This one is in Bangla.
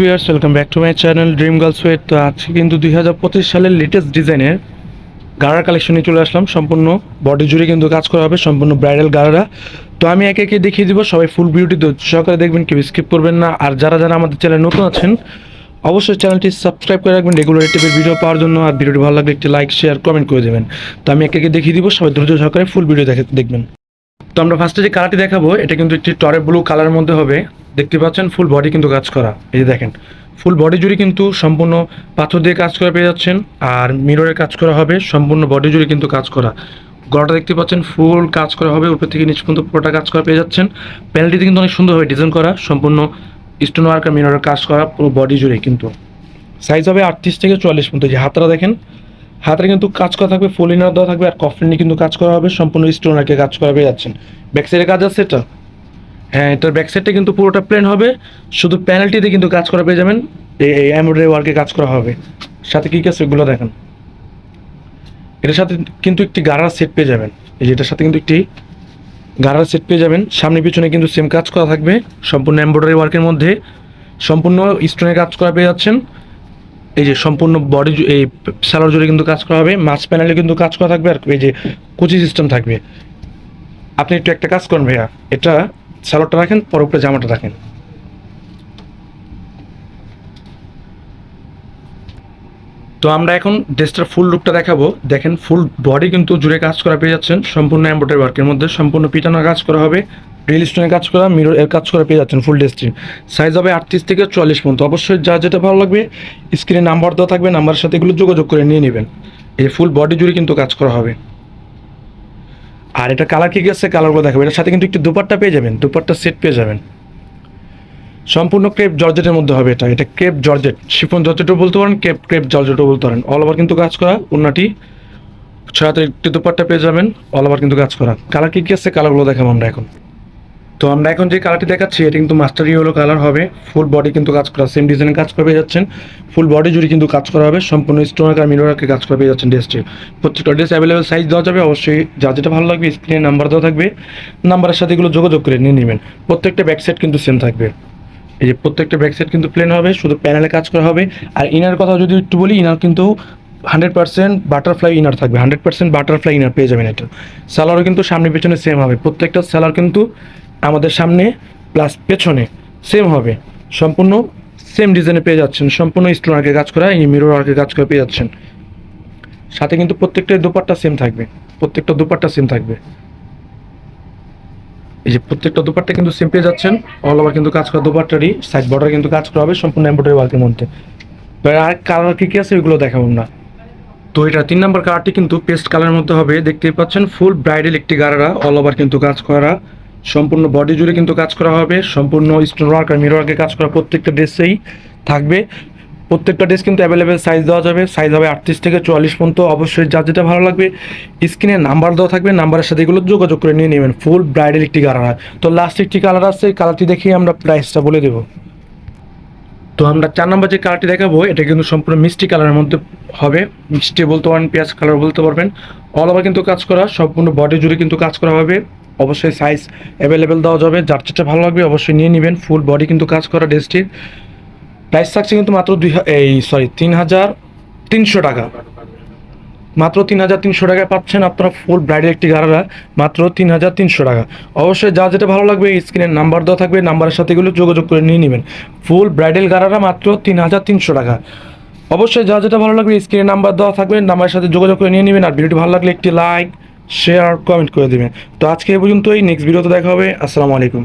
Viewers welcome back to my channel dream girls wait তো আজকে কিন্তু দুই হাজার পঁচিশ সালের লেটেস্ট ডিজাইনের গাড়ার কালেকশনে চলে আসলাম। সম্পূর্ণ বডি জুড়ে কিন্তু কাজ করা হবে, সম্পূর্ণ ব্রাইডাল গাড়ারা। তো আমি একে একে দেখিয়ে দিব, সবাই ফুল বিউটি সহকারে দেখবেন, কেউ স্কিপ করবেন না। আর যারা যারা আমাদের চ্যানেল নতুন আছেন, অবশ্যই চ্যানেলটি সাবস্ক্রাইব করে রাখবেন রেগুলার টাইপের ভিডিও পাওয়ার জন্য। আর ভিডিওটি ভালো লাগলে একটি লাইক শেয়ার কমেন্ট করে দেবেন। তো আমি একে একে দেখিয়ে দিব, সবাই ধৈর্য সহকারে ফুল ভিডিও দেখে দেখবেন। তো আমরা ফার্স্টে যে কালারটি দেখাবো, এটা কিন্তু একটি টরে ব্লু কালারের মধ্যে হবে। দেখতে পাচ্ছেন ফুল বডি কিন্তু কাজ করা। এই যে দেখেন ফুল বডি জুড়ে কিন্তু সম্পূর্ণ পাথর দিয়ে কাজ করা পেয়ে যাচ্ছেন, আর মিররের কাজ করা হবে, সম্পূর্ণ বডি জুড়ে কিন্তু কাজ করা। গলাটা দেখতে পাচ্ছেন ফুল কাজ করা হবে, উপর থেকে নিচ পর্যন্ত পুরোটা কাজ করা পেয়ে যাচ্ছেন। প্যানেলটিতে কিন্তু অনেক সুন্দরভাবে ডিজাইন করা, সম্পূর্ণ স্টোন ওয়ার্ক আর মিররের কাজ করা, পুরো বডি জুড়ে কিন্তু। সাইজ হবে আটত্রিশ থেকে চুয়াল্লিশ পর্যন্ত। যে হাতটা দেখেন হাতের কিন্তু কাজ করা থাকবে ফুল ইনার দেওয়া থাকবে, আর কফলিনে কিন্তু কাজ করা হবে, সম্পূর্ণ স্টোন আঁকে কাজ করা পেয়ে যাচ্ছেন। ব্যাক সাইডে কাজ আছে এটা? হ্যাঁ এটার ব্যাক সাইডটা কিন্তু পুরোটা প্লেন হবে। শুধু প্যানেলটিতে কিন্তু কাজ করা পেয়ে যাবেন। এই এমব্রয়ডারি ওয়ার্কে কাজ করা হবে। সাথে কী কী আছে এগুলো দেখেন। এটার সাথে কিন্তু একটি গাড়ার সেট পেয়ে যাবেন। এই যে এটার সাথে কিন্তু একটি গাড়ার সেট পেয়ে যাবেন। সামনে পিছনে কিন্তু সেম কাজ করা থাকবে। সম্পূর্ণ এমব্রয়ডারি ওয়ার্কের মধ্যে সম্পূর্ণ স্টোনের কাজ করা পেয়ে যাচ্ছেন। এই যে সম্পূর্ণ বডি এই স্যালোর জুড়ে কিন্তু কাজ করা হবে। মাছ প্যানেলে কিন্তু কাজ করা থাকবে আর এই যে কুচি সিস্টেম থাকবে। আপনি একটু একটা কাজ করেন ভাইয়া। এটা স্যালোডটা রাখেন, পর উপরে জামাটা রাখেন। তো আমরা এখন ড্রেসটার ফুল লুকটা দেখাবো। দেখেন ফুল বডি কিন্তু জুড়ে কাজ করা পেয়ে যাচ্ছেন। সম্পূর্ণ এম্ব্রয়ডারি ওয়ার্কের মধ্যে সম্পূর্ণ পিটানোর কাজ করা হবে। রিল স্টোনের কাজ করা মিরর এর কাজ করা পেয়ে যাচ্ছেন ফুল ড্রেসটি সাইজ হবে আটত্রিশ থেকে চল্লিশ পর্যন্ত। অবশ্যই যা যেটা ভালো লাগবে স্ক্রিনে নাম্বার দেওয়া থাকবে নাম্বারের সাথে এগুলো যোগাযোগ করে নিয়ে নেবেন। এই ফুল বডি জুড়ে কিন্তু কাজ করা হবে। আর এটা কালার কি আছে কালারগুলো দেখাবো। এটার সাথে কিন্তু একটু দুপাট্টা পেয়ে যাবেন, দুপাট্টা সেট পেয়ে যাবেন। সম্পূর্ণ ক্রেপ জর্জেটের মধ্যে হবে এটা। এটা ক্রেপ জর্জেট। শিফন জর্জেটও বলতে পারেন ক্রেপ ক্রেপ জর্জেটও বলতে পারেন। অল ওভার কিন্তু কাজ করা উন্নাটি ছয়াতে একটু দুপাট্টা পেয়ে যাবেন অল ওভার কিন্তু কাজ করা। কালার কি কি আছে কালারগুলো দেখাবো আমরা এখন। তো আমরা এখন যে কালারটি দেখাচ্ছি, এটা কিন্তু মাস্টার ইয়েলো কালার হবে। ফুল বডি কিন্তু কাজ করা সেম ডিজাইনের কাজ করে পেয়ে যাচ্ছেন। ফুল বডি জুড়ে কিন্তু কাজ করা হবে, সম্পূর্ণ স্টোন আর মিরোরাকে কাজ করে পেয়ে যাচ্ছেন ড্রেসটি প্রত্যেকটা ড্রেস অ্যাভেলেবেল সাইজ দেওয়া যাবে, অবশ্যই যা যেটা ভালো লাগবে স্ক্রিনে নাম্বার দেওয়া থাকবে। নাম্বারের সাথে এগুলো যোগাযোগ করে নিয়ে নেবেন। প্রত্যেকটা ব্যাক সাইড কিন্তু সেম থাকবে। এই যে প্রত্যেকটা ব্যাক সাইড কিন্তু প্লেন হবে, শুধু প্যানেলে কাজ করা হবে। আর ইনার কথা যদি একটু বলি ইনার কিন্তু হান্ড্রেড পার্সেন্ট বাটারফ্লাই ইনার থাকবে। হান্ড্রেড পার্সেন্ট বাটারফ্লাই ইনার পেয়ে যাবেন এটা। স্যালারও কিন্তু সামনে পেছনে সেম হবে। প্রত্যেকটা স্যালার কিন্তু আমাদের সামনে প্লাস পেছনে সেম হবে। সম্পূর্ণ সেম ডিজাইনে পেয়ে যাচ্ছেন। সম্পূর্ণ স্টোন আর্কে কাজ করা, এই মিরর আর্কে কাজ করে পেয়ে যাচ্ছেন। সাথে কিন্তু প্রত্যেকটা দুপাট্টা সেম থাকবে। প্রত্যেকটা দুপাট্টা সেম থাকবে। এই যে প্রত্যেকটা দুপাট্টা কিন্তু সেম পেয়ে যাচ্ছেন। অল ওভার কিন্তু কাজ করা দুপাট্টারই সাইড বর্ডার কিন্তু কাজ করা হবে সম্পূর্ণ এমব্রয়ডারি ওয়ার্কের মধ্যে। আর কালার কী কী আছে ওইগুলো দেখাবো না তো এটা তিন নম্বর কালারটি কিন্তু পেস্ট কালারের মধ্যে হবে। দেখতেই পাচ্ছেন ফুল ব্রাইডাল একটি গাড়ারা অল ওভার কিন্তু কাজ করা। সম্পূর্ণ বডি জুড়ে কিন্তু কাজ করা হবে। সম্পূর্ণ স্টোন ওয়ার্ক আর মিরর ওয়ার্কে কাজ করা প্রত্যেকটা ড্রেসেই থাকবে। প্রত্যেকটা ড্রেস কিন্তু অ্যাভেলেবেল সাইজ দেওয়া যাবে। সাইজ হবে আটত্রিশ থেকে চুয়াল্লিশ পর্যন্ত। অবশ্যই যা যেটা ভালো লাগবে, স্ক্রিনে নাম্বার দেওয়া থাকবে। নাম্বারের সাথে এগুলো যোগাযোগ করে নিয়ে নেবেন। ফুল ব্রাইডাল একটি কালার তো লাস্ট একটি কালার আছে। কালারটি দেখিয়ে আমরা প্রাইসটা বলে দেবো। তো আমরা চার নম্বর যে কালারটি দেখাবো, এটা কিন্তু সম্পূর্ণ মিষ্টি কালারের মধ্যে হবে। মিষ্টি বলতে পারেন, পেঁয়াজ কালার বলতে পারবেন। অল ওভার কিন্তু কাজ করা, সম্পূর্ণ বডি জুড়ে কিন্তু কাজ করা হবে। অবশ্যই সাইজ অ্যাভেলেবেল দেওয়া যাবে। যার যেটা ভালো লাগবে অবশ্যই নিয়ে নেবেন। ফুল বডি কিন্তু কাজ করা ড্রেসটির প্রাইস থাকছে কিন্তু মাত্র দুই এই সরি তিন হাজার তিনশো টাকা। মাত্র তিন হাজার তিনশো টাকায় পাচ্ছেন আপনারা ফুল ব্রাইডের একটি গাড়ারা। মাত্র তিন হাজার তিনশো টাকা। অবশ্যই যা যেটা ভালো লাগবে স্ক্রিনের নাম্বার দেওয়া থাকবে নাম্বারের সাথে এগুলো যোগাযোগ করে নিয়ে নেবেন। ফুল ব্রাইডাল গাড়ারা মাত্র তিন হাজার তিনশো টাকা। অবশ্যই যা যেটা ভালো লাগবে স্ক্রিনে নাম্বার দেওয়া থাকবে নাম্বারের সাথে যোগাযোগ করে নিয়ে নেবেন। আর ভিডিওটি ভালো লাগলে একটি লাইক শেয়ার কমেন্ট করে দেবেন। তো আজকে এই পর্যন্তই নেক্সট ভিডিওতে দেখা হবে। আসসালামু আলাইকুম।